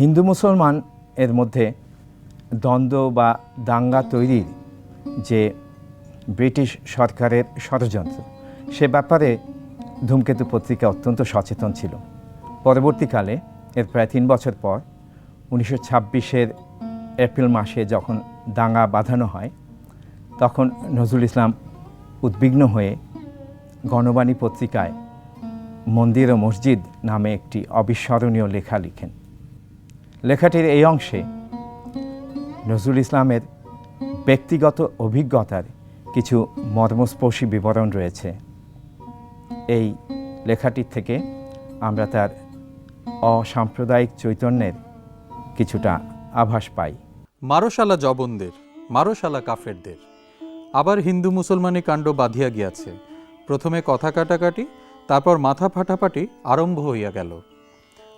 হিন্দু মুসলমান এর মধ্যে দ্বন্দ্ব বা দাঙ্গা তৈরির যে ব্রিটিশ সরকারের ষড়যন্ত্র, সে ব্যাপারে ধূমকেতু পত্রিকা অত্যন্ত সচেতন ছিল। পরবর্তীকালে, এর প্রায় তিন বছর পর, উনিশশো ছাব্বিশের এপ্রিল মাসে যখন দাঙ্গা বাঁধানো হয়, তখন নজরুল ইসলাম উদ্বিগ্ন হয়ে গণবাণী পত্রিকায় মন্দির ও মসজিদ নামে একটি অবিস্মরণীয় লেখা লিখেন। লেখাটির এই অংশে নজরুল ইসলামের ব্যক্তিগত অভিজ্ঞতার কিছু মর্মস্পর্শী বিবরণ রয়েছে। এই লেখাটির থেকে আমরা তার অসাম্প্রদায়িক চৈতন্যের কিছুটা আভাস পাই। মারশালা জবনদের, মারশালা কাফেরদের। আবার হিন্দু মুসলমানি কাণ্ড বাঁধিয়া গিয়াছে। প্রথমে কথা কাটাকাটি, তারপর মাথা ফাটাফাটি আরম্ভ হইয়া গেল।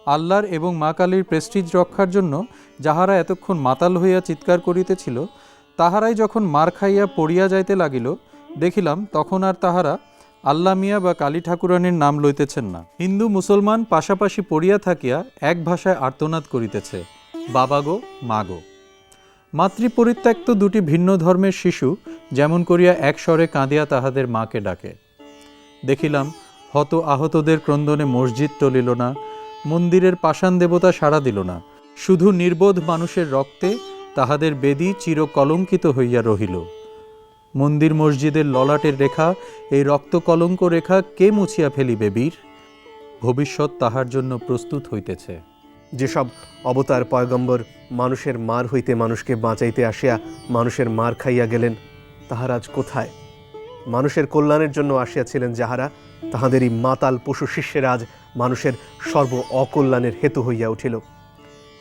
আল্লাহর এবং মা কালীর প্রেস্টিজ রক্ষার জন্য যাহারা এতক্ষণ মাতাল হইয়া চিৎকার করিতেছিল, তাহারাই যখন মার খাইয়া পড়িয়া যাইতে লাগিল, দেখিলাম তখন আর তাহারা আল্লা মিয়া বা কালী ঠাকুরানীর নাম লইতেছেন না। হিন্দু মুসলমান পাশাপাশি পড়িয়া থাকিয়া এক ভাষায় আর্তনাদ করিতেছে, বাবা গো, মা গো। মাতৃপরিত্যক্ত দুটি ভিন্ন ধর্মের শিশু যেমন করিয়া এক স্বরে কাঁদিয়া তাহাদের মাকে ডাকে। দেখিলাম হত আহতদের ক্রন্দনে মসজিদ টলিল না মন্দিরের পাষাণ দেবতা সাড়া দিল না। শুধু নির্বোধ মানুষের রক্তে তাহাদের বেদি চির কলঙ্কিত হইয়া রহিল। মন্দির মসজিদের ললাটের রেখা, এই রক্ত কলঙ্ক রেখা কে মুছিয়া ফেলিবে বীর? ভবিষ্যৎ তাহার জন্য প্রস্তুত হইতেছে। যেসব অবতার পয়গম্বর মানুষের মার হইতে মানুষকে বাঁচাইতে আসিয়া মানুষের মার খাইয়া গেলেন, তাহার আজ কোথায়? মানুষের কল্যাণের জন্য আসিয়াছিলেন যাহারা তাহাদেরই মাতাল পশু শিষ্যের আজ মানুষের সর্ব অকল্যাণের হেতু হইয়া উঠিল।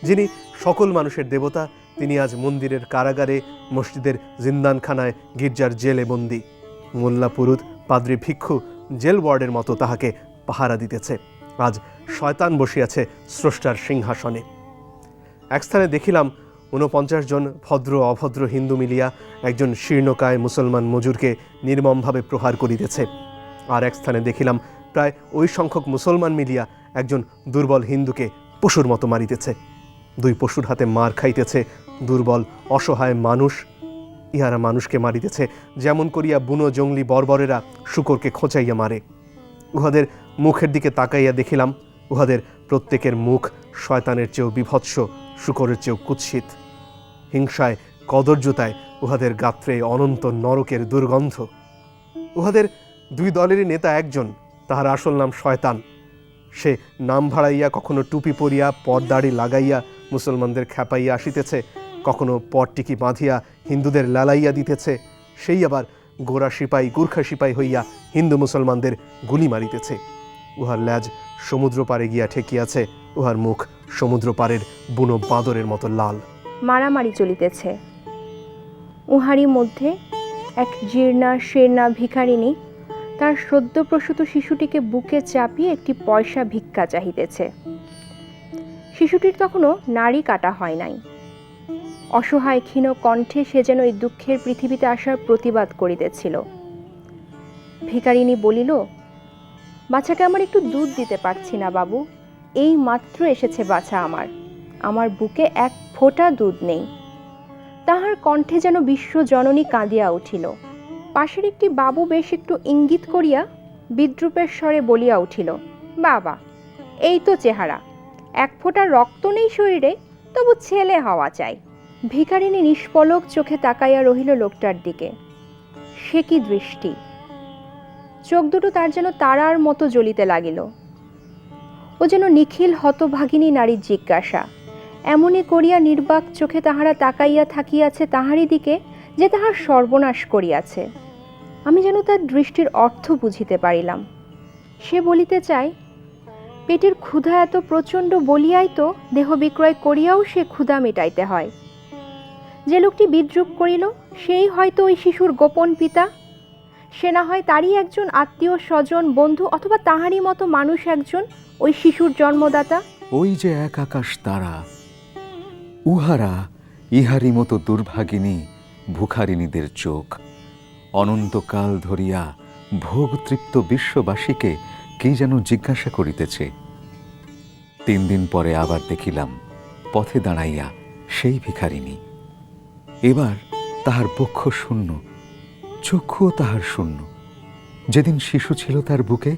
যিনি সকল মানুষের দেবতা, তিনি আজ মন্দিরের কারাগারে, মসজিদের জিন্দানখানায়, গির্জার জেলে বন্দি। মোল্লা পুরুত, পাদ্রী ভিক্ষু, জেল ওয়ার্ডের মতো তাহাকে পাহারা দিতেছে। আজ শয়তান বসিয়াছে স্রষ্টার সিংহাসনে। এক স্থানে দেখিলাম ঊনপঞ্চাশ জন ভদ্র অভদ্র হিন্দু মিলিয়া একজন শীর্ণকায় মুসলমান মজুরকে নির্মমভাবে প্রহার করিতেছে। আর এক স্থানে দেখিলাম প্রায় ওই সংখ্যক মুসলমান মিলিয়া একজন দুর্বল হিন্দুকে পশুর মতো মারিতেছে। দুই পশুর হাতে মার খাইতেছে, দুর্বল, অসহায় মানুষ। ইহারা মানুষকে মারিতেছে, যেমন করিয়া বুনো জঙ্গলি বর্বরেরা শুকরকে খোঁচাইয়া মারে। উহাদের মুখের দিকে তাকাইয়া দেখিলাম, উহাদের প্রত্যেকের মুখ শয়তানের চেয়েও বিভৎস, শুকরের চেয়েও কুৎসিত। হিংসায়, কদর্যতায় উহাদের গাত্রে অনন্ত নরকের দুর্গন্ধ। উহাদের দুই দলেরই নেতা একজন, তাহার আসল নাম শয়তান। সে নাম ভাড়াইয়া কখনো টুপি পরিয়া, পর্দাড়ি লাগাইয়া মুসলমানদের খ্যাপাইয়া আসিতেছে, কখনো পটটিকি বাঁধিয়া হিন্দুদের লালাইয়া দিতেছে, সেই আবার গোরা সিপাই, গুর্খা সিপাই হইয়া হিন্দু মুসলমানদের গুলি মারিতেছে। উহার ল্যাজ সমুদ্র পারে গিয়া ঠেকিয়াছে, উহার মুখ সমুদ্র পারের বুনো বাঁদরের মতো লাল। মারামারি চলিতেছে। উহারই মধ্যে এক জীর্ণা, শীর্ণা, ভিখারিণী তার সদ্যপ্রসূত শিশুটিকে বুকে চাপিয়ে একটি পয়সা ভিক্ষা চাহিতেছে। শিশুটির তখনও নাড়ি কাটা হয় নাই। অসহায় ক্ষীণ কণ্ঠে সে যেন এই দুঃখের পৃথিবীতে আসার প্রতিবাদ করিতেছিল। ভিখারিণী বলিল বাচ্চাকে আমার একটু দুধ দিতে পারছি না বাবু। এই মাত্র এসেছে বাছা আমার। আমার বুকে এক ফোঁটা দুধ নেই তাহার কণ্ঠে যেন বিশ্ব জননী কাঁদিয়া উঠিল। পাশের একটি বাবু বেশ একটু ইঙ্গিত করিয়া বিদ্রুপের স্বরে বলিয়া উঠিল, বাবা, এই তো চেহারা। এক ফোঁটা রক্ত নেই শরীরে, তবু ছেলে হওয়া চাই। ভিখারিণী নিষ্পলক চোখে তাকাইয়া রহিল লোকটার দিকে। সে কি দৃষ্টি? চোখ দুটো তার যেন তারার মতো জ্বলিতে লাগিল। ও যেন নিখিল হতভাগিনী নারীর জিজ্ঞাসা। এমনই করিয়া নির্বাক চোখে তাহারা তাকাইয়া থাকিয়াছে তাহারই দিকে, যে তাহার সর্বনাশ করিয়াছে। আমি যেন তার দৃষ্টির অর্থ বুঝিতে পারিলাম। সে বলিতে চায়, পেটের ক্ষুধা এত প্রচণ্ড বলিয়াই তো দেহ বিক্রয় করিয়াও সে ক্ষুধা মেটাইতে হয়। যে লোকটি বিদ্রুপ করিল, সেই হয়তো ওই শিশুর গোপন পিতা। সে না হয় তারই একজন আত্মীয়, স্বজন, বন্ধু অথবা তাহারই মতো মানুষ একজন ওই শিশুর জন্মদাতা। ওই যে এক আকাশ তারা, উহারা ইহারি মতো দুর্ভাগিনী, ভুখারিণীদের চোখ। অনন্তকাল ধরিয়া ভোগতৃপ্ত বিশ্ববাসীকে কি যেন জিজ্ঞাসা করিতেছে। তিন দিন পরে আবার দেখিলাম, পথে দাঁড়াইয়া সেই ভিখারিণী। এবার তাহার বক্ষ শূন্য, চক্ষুও তাহার শূন্য। যেদিন শিশু ছিল তার বুকে,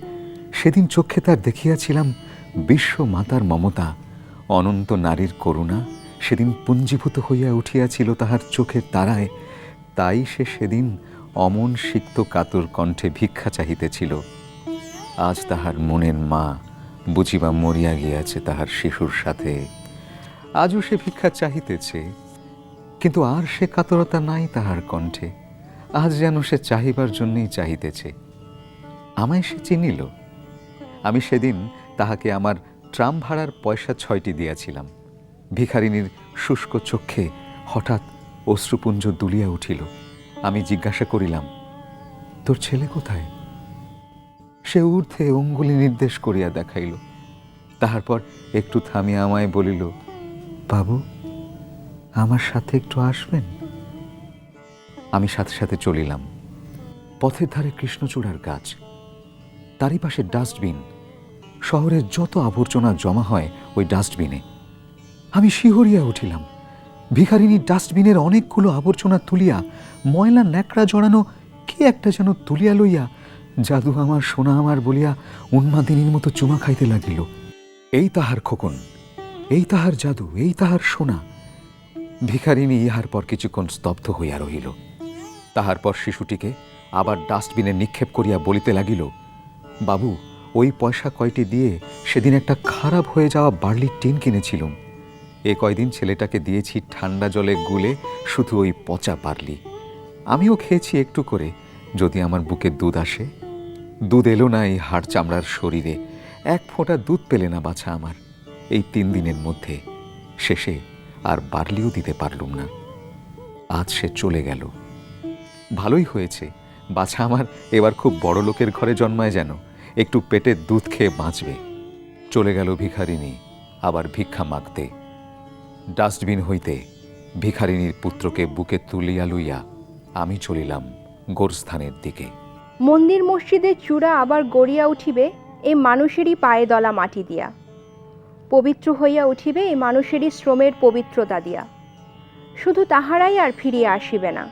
সেদিন চক্ষে তার দেখিয়াছিলাম বিশ্ব মাতার মমতা, অনন্ত নারীর করুণা সেদিন পুঞ্জীভূত হইয়া উঠিয়াছিল তাহার চোখের তারায়। তাই সে সেদিন অমন সিক্ত কাতর কণ্ঠে ভিক্ষা চাহিতেছিল। আজ তাহার মনের মা বুঝিবা মরিয়া গিয়াছে তাহার শিশুর সাথে। আজও সে ভিক্ষা চাহিতেছে, কিন্তু আর সে কাতরতা নাই তাহার কণ্ঠে। আজ যেন সে চাহিবার জন্যই চাহিতেছে। আমায় সে চিনিল। আমি সেদিন তাহাকে আমার ট্রাম ভাড়ার পয়সা ছয়টি দিয়াছিলাম। ভিখারিনীর শুষ্ক চক্ষে হঠাৎ অশ্রুপুঞ্জ দুলিয়া উঠিল। আমি জিজ্ঞাসা করিলাম, তোর ছেলে কোথায়? সে ঊর্ধ্বে অঙ্গুলি নির্দেশ করিয়া দেখাইল। তাহার পর একটু থামিয়া আমায় বলিল, বাবু, আমার সাথে একটু আসবেন? আমি সাথে সাথে চলিলাম। পথের ধারে কৃষ্ণচূড়ার গাছ। তারই পাশে ডাস্টবিন। শহরের যত আবর্জনা জমা হয়, ওই ডাস্টবিনে। আমি শিহরিয়া উঠিলাম। ভিখারিনী ডাস্টবিনের অনেকগুলো আবর্জনা তুলিয়া ময়লা ন্যাকড়া জড়ানো কি একটা যেন তুলিয়া লইয়া, জাদু আমার, সোনা আমার বলিয়া উন্মাদিনীর মতো চুমা খাইতে লাগিল। এই তাহার খোকন, এই তাহার জাদু, এই তাহার সোনা। ভিখারিনী ইহার পর কিছুক্ষণ স্তব্ধ হইয়া রহিল। তাহার পর শিশুটিকে আবার ডাস্টবিনে নিক্ষেপ করিয়া বলিতে লাগিল, বাবু, ওই পয়সা কয়টি দিয়ে সেদিন একটা খারাপ হয়ে যাওয়া বার্লির টিন কিনেছিলুম। এ কয়দিন ছেলেটাকে দিয়েছি ঠান্ডা জলে গুলে শুধু ওই পচা পারলি। আমিও খেয়েছি একটু করে, যদি আমার বুকে দুধ আসে। দুধ এলো না এই হাড় চামড়ার শরীরে। এক ফোঁটা দুধ পেলে না বাছা আমার। এই তিন দিনের মধ্যে। শেষে আর বার্লিও দিতে পারলুম না। আজ সে চলে গেল। ভালোই হয়েছে। বাছা আমার এবার খুব বড় লোকের ঘরে জন্মায় যেন। একটু পেটের দুধ খেয়ে বাঁচবে। চলে গেল ভিখারিনী আবার ভিক্ষা মাগতে। ডাস্টবিন হইতে ভিখারিনীর পুত্রকে বুকে তুলিয়া লইয়া আমি চলিলাম গোরস্থানের দিকে। মন্দির মসজিদের চূড়া আবার গড়িয়া উঠিবে এই মানুষেরই পায়ে দলা মাটি দিয়া। পবিত্র হইয়া উঠিবে এই মানুষেরই শ্রমের পবিত্রতা দিয়া। শুধু তাহারাই আর ফিরিয়া আসিবে না,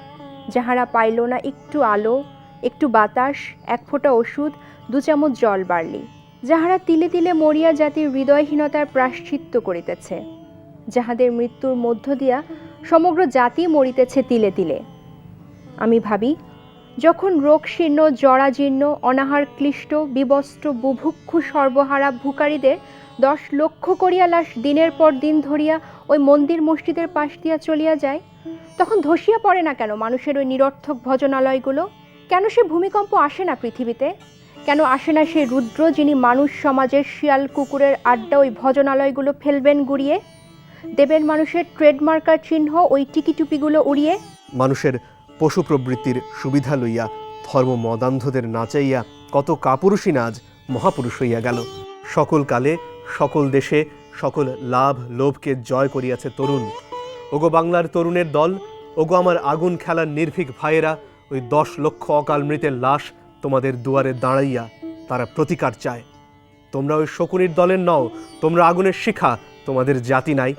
যাহারা পাইল না একটু আলো, একটু বাতাস, এক ফোঁটা ওষুধ, দু চামচ জল বাড়লি যাহারা তিলে তিলে মরিয়া জাতির হৃদয়হীনতার প্রাশ্চিত্য করিতেছে। যাহাদের মৃত্যুর মধ্য দিয়া সমগ্র জাতি মরিতেছে তিলে তিলে। আমি ভাবি, যখন রোগশীর্ণ, জরাজীর্ণ, অনাহার ক্লিষ্ট, বিবস্ত্র, বুভুক্ষু, সর্বহারা ভুকারীদের দশ লক্ষ করিয়া লাশ দিনের পর দিন ধরিয়া ওই মন্দির মসজিদের পাশ দিয়া চলিয়া যায়, তখন ধসিয়া পড়ে না কেন মানুষের ওই নিরর্থক ভজনালয়গুলো? কেন সে ভূমিকম্প আসে না পৃথিবীতে? কেন আসে না সেই রুদ্র যিনি মানুষ সমাজের শিয়াল কুকুরের আড্ডা ওই ভজনালয়গুলো ফেলবেন গুড়িয়ে? দেবেন মানুষের ট্রেডমার্কার চিহ্ন, ওই টিকিটুপিগুলো উড়িয়ে? মানুষের পশু প্রবৃত্তির সুবিধা লইয়া, ধর্ম মদান্ধদের নাচাইয়া, কত কাপুরুষী নাজ মহাপুরুষ হইয়া গেল। সকল কালে, সকল দেশে, সকল লাভ লোভকে জয় করিয়াছে তরুণ। ওগো বাংলার তরুণের দল, ওগো আমার আগুন খেলার নির্ভীক ভাইয়েরা, ওই দশ লক্ষ অকাল মৃতের লাশ তোমাদের দুয়ারে দাঁড়াইয়া তারা প্রতিকার চায়। তোমরা ওই শকুনির দলের নও, তোমরা আগুনের শিখা তোমাদের জাতি নাই।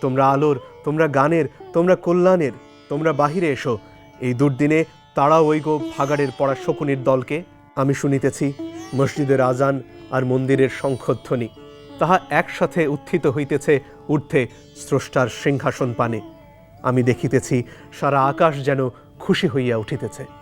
তোমরা আলোর, তোমরা গানের, তোমরা কল্যাণের, তোমরা বাহিরে এসো। এই দুর্দিনে তারা ওই গো ভাগাড়ের পড়া শকুনির দলকে। আমি শুনিতেছি মসজিদের আজান আর মন্দিরের শঙ্খধ্বনি তাহা একসাথে উত্থিত হইতেছে ঊর্ধ্বে স্রষ্টার সিংহাসন পানে। আমি দেখিতেছি সারা আকাশ যেন খুশি হইয়া উঠিতেছে।